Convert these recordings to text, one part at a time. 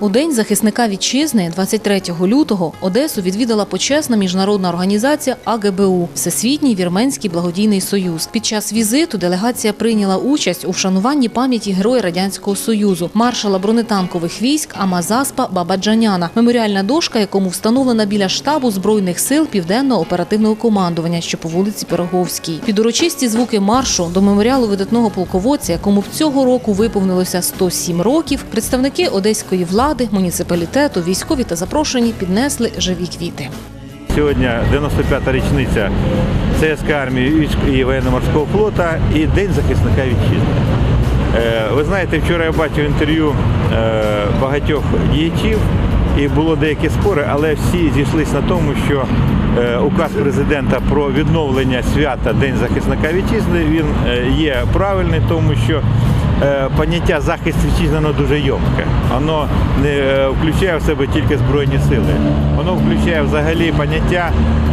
У день захисника вітчизни, 23 лютого, Одесу відвідала почесна міжнародна організація АГБУ Всесвітній вірменський благодійний союз. Під час візиту делегація прийняла участь у вшануванні пам'яті героя радянського союзу, маршала бронетанкових військ Амазаспа Бабаджаняна, меморіальна дошка, якому встановлена біля штабу збройних сил південного оперативного командування, що по вулиці Пироговській. Під урочисті звуки маршу до меморіалу видатного полководця, якому б цього року виповнилося 107 років, представники одеської влади, муніципалітету, військові та запрошені піднесли живі квіти. Сьогодні 95-та річниця ЦСК армії і воєнно-морського флота і День захисника вітчизни. Е, Ви знаєте, вчора я бачив інтерв'ю е, багатьох діячів, і було деякі спори, але всі зійшлися на тому, що е, указ президента про відновлення свята День захисника вітчизни він є правильний, тому що поняття захист вітчизни дуже йомке. Воно не е, включає в себе тільки збройні сили. Воно включає взагалі поняття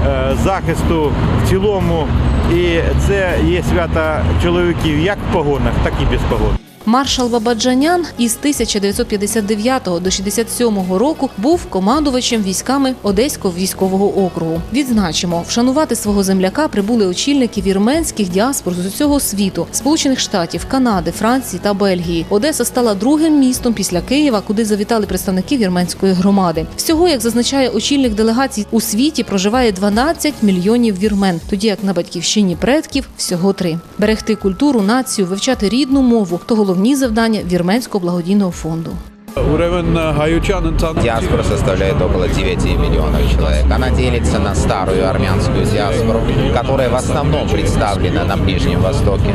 е, захисту в цілому. І це є свята чоловіків як в погонах, так і без погон. Маршал Бабаджанян із 1959 до 67 року був командувачем військами Одеського військового округу. Відзначимо, вшанувати свого земляка прибули очільники вірменських діаспор з усього світу, Сполучених Штатів, Канади, Франції та Бельгії. Одеса стала другим містом після Києва, куди завітали представники вірменської громади. Всього, як зазначає очільник делегацій, у світі проживає 12 мільйонів вірмен, тоді як на батьківщині предків всього три. Берегти культуру, націю, вивчати рідну мову то головні завдання вірменського благодійного фонду. Уровень Гаючан Диаспора составляет около 9 миллионов человек. Она делится на старую армянскую диаспору, которая в основном представлена на Ближнем Востоке,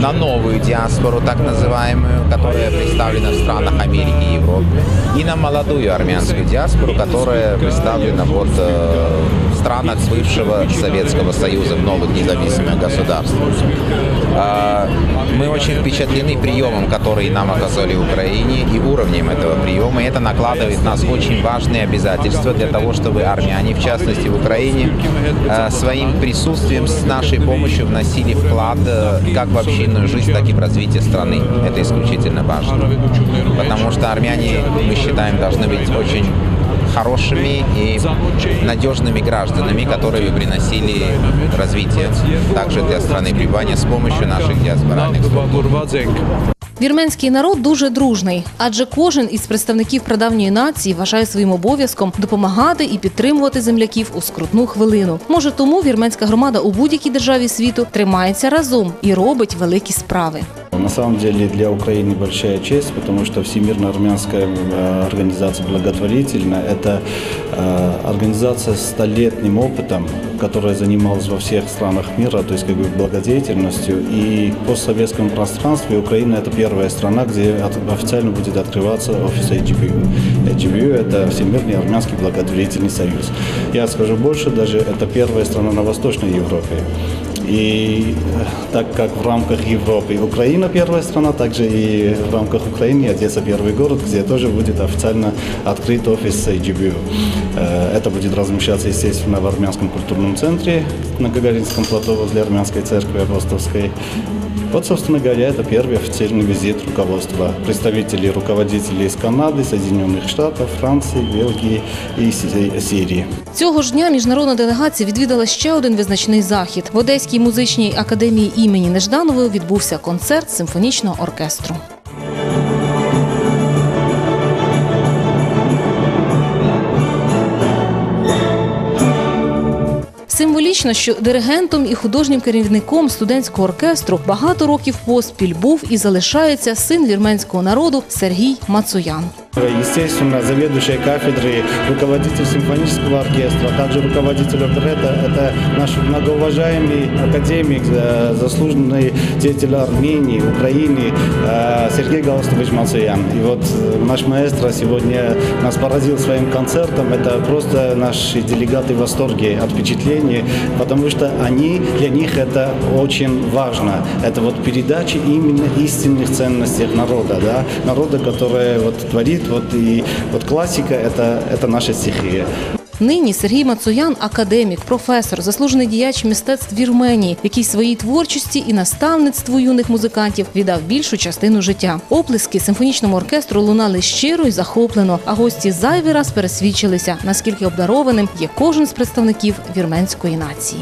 на новую диаспору, так называемую, которая представлена в странах Америки и Европы, и на молодую армянскую диаспору, которая представлена вот э, в странах бывшего Советского Союза, в новых независимых государствах. А, Мы очень впечатлены приемом, который нам оказали в Украине, и уровнем этого приема. И это накладывает на нас очень важные обязательства для того, чтобы армяне, в частности в Украине, э, своим присутствием, с нашей помощью вносили вклад э, как в общинную жизнь, так и в развитие страны. Это исключительно важно. Потому что армяне, мы считаем, должны быть очень хорошими и надежными гражданами, которые бы приносили развитие также для страны пребывания с помощью наших диаспоральных структур. Вірменський народ дуже дружний, адже кожен із представників прадавньої нації вважає своїм обов'язком допомагати і підтримувати земляків у скрутну хвилину. Може, тому вірменська громада у будь-якій державі світу тримається разом і робить великі справи. На самом деле для Украины большая честь, потому что Всемирная армянская э, организация благотворительная – это э, организация с столетним опытом, которая занималась во всех странах мира, то есть как бы благодеятельностью. И в постсоветском пространстве Украина – это первая страна, где от- официально будет открываться офис HBU. HBU – это Всемирный армянский благотворительный союз. Я скажу больше, даже это первая страна на Восточной Европе. И э, так как в рамках Европы Украина первая страна, также и в рамках Украины Одесса первый город, где тоже будет официально открыт офис AGBU. Э, Это будет размещаться, естественно, в армянском культурном центре на Гагаринском плато возле армянской церкви апостольской. Вот, собственно говоря, это первый официальный визит руководства представителей, руководителей из Канады, Соединенных Штатов, Франции, Бельгии и Си- Сирии. Цього ж дня міжнародна делегація відвідала ще один визначний захід. В Одеській музичній академії імені Нежданової відбувся концерт симфонічного оркестру. Символічно, що диригентом і художнім керівником студентського оркестру багато років поспіль був і залишається син вірменського народу Сергій Мацуян. Естественно, заведующая кафедры, руководитель симфонического оркестра, а также руководитель оперета – это наш многоуважаемый академик, э, заслуженный деятель Армении, Украины э, Сергей Галстович Мацуян. И вот э, наш маэстро сегодня нас поразил своим концертом. Это просто наши делегаты в восторге от впечатлений, потому что они, для них это очень важно. Это вот передача именно истинных ценностей народа, да, народа, который вот творит, вот и вот классика это, это наша стихия. Нині Сергій Мацуян – академік, професор, заслужений діяч мистецтв Вірменії, який своїй творчості і наставництву юних музикантів віддав більшу частину життя. Оплески симфонічному оркестру лунали щиро і захоплено, а гості зайвий раз пересвідчилися, наскільки обдарованим є кожен з представників вірменської нації.